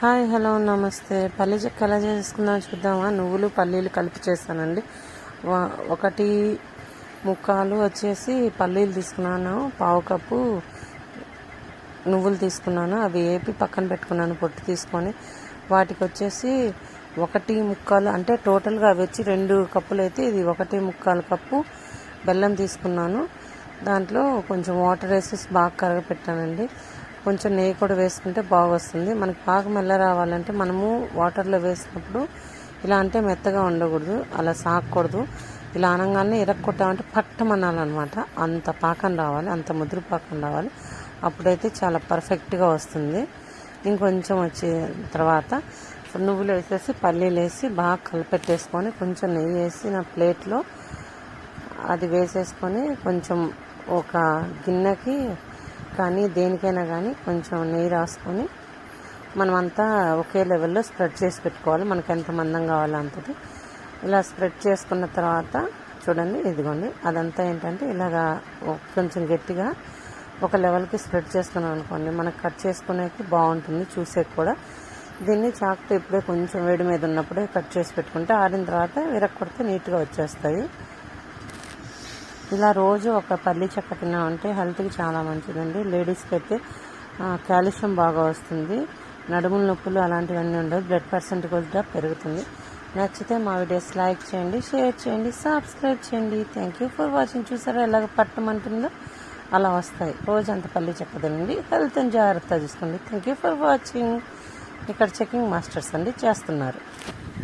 Hi hello నమస్తే. పల్లి చెక్క ఎలా చేసుకుందాం చూద్దామా? నువ్వులు పల్లీలు కలిపి చేస్తానండి. ఒకటి ముక్కాలు వచ్చేసి పల్లీలు తీసుకున్నాను పావు కప్పు నువ్వులు తీసుకున్నాను అవి వేపి పక్కన పెట్టుకున్నాను పొట్టు తీసుకొని. వాటికి వచ్చేసి ఒకటి ముక్కాలు అంటే టోటల్గా అవి వచ్చి రెండు కప్పులు అయితే ఇది ఒకటి ముక్కాలు కప్పు బెల్లం తీసుకున్నాను. దాంట్లో కొంచెం వాటర్ వేసేసి బాగా కరగపెట్టానండి. కొంచెం నెయ్యి కూడా వేసుకుంటే బాగొస్తుంది. మనకి పాకం ఎలా రావాలంటే మనము వాటర్లో వేసినప్పుడు ఇలా అంటే మెత్తగా ఉండకూడదు అలా సాగకూడదు ఇలా అనగానే ఇరక్కొట్టామంటే పట్టమనాలన్నమాట అంత పాకం రావాలి అంత ముదురు పాకం రావాలి. అప్పుడైతే చాలా పర్ఫెక్ట్గా వస్తుంది. ఇంకొంచెం వచ్చే తర్వాత నువ్వులు వేసేసి పల్లీలు వేసి బాగా కలిపెట్టేసుకొని కొంచెం నెయ్యి వేసి నా ప్లేట్లో అది వేసేసుకొని కొంచెం ఒక గిన్నెకి కానీ దేనికైనా కానీ కొంచెం నెయ్యి రాసుకొని మనమంతా ఒకే లెవెల్లో స్ప్రెడ్ చేసి పెట్టుకోవాలి. మనకి ఎంత మందం కావాలో అంతది. ఇలా స్ప్రెడ్ చేసుకున్న తర్వాత చూడండి ఇదిగోండి. అదంతా ఏంటంటే ఇలాగా కొంచెం గట్టిగా ఒక లెవెల్కి స్ప్రెడ్ చేసుకున్నాం అనుకోండి మనకు కట్ చేసుకునేకి బాగుంటుంది చూసేకి కూడా. దీన్ని చాకుతో ఇప్పుడే కొంచెం వేడి మీద ఉన్నప్పుడే కట్ చేసి పెట్టుకుంటే ఆరిన తర్వాత విరక్కొడితే నీట్గా వచ్చేస్తాయి. ఇలా రోజు ఒక పల్లి చెక్క తిన్నామంటే హెల్త్కి చాలా మంచిదండి. లేడీస్కి అయితే కాల్షియం బాగా వస్తుంది. నడుముల నొప్పులు అలాంటివన్నీ ఉండవు. బ్లడ్ పర్సెంట్ కూడా పెరుగుతుంది. నచ్చితే మా వీడియోస్ లైక్ చేయండి షేర్ చేయండి సబ్స్క్రైబ్ చేయండి. థ్యాంక్ యూ ఫర్ వాచింగ్ చూసారా ఎలాగ పట్టమంటుందో? అలా వస్తాయి. రోజు అంత పల్లి చెక్క తినండి. హెల్త్ని జాగ్రత్త చూసుకోండి. థ్యాంక్ యూ ఫర్ వాచింగ్ ఇక్కడ చెకింగ్ మాస్టర్స్ అండి చేస్తున్నారు.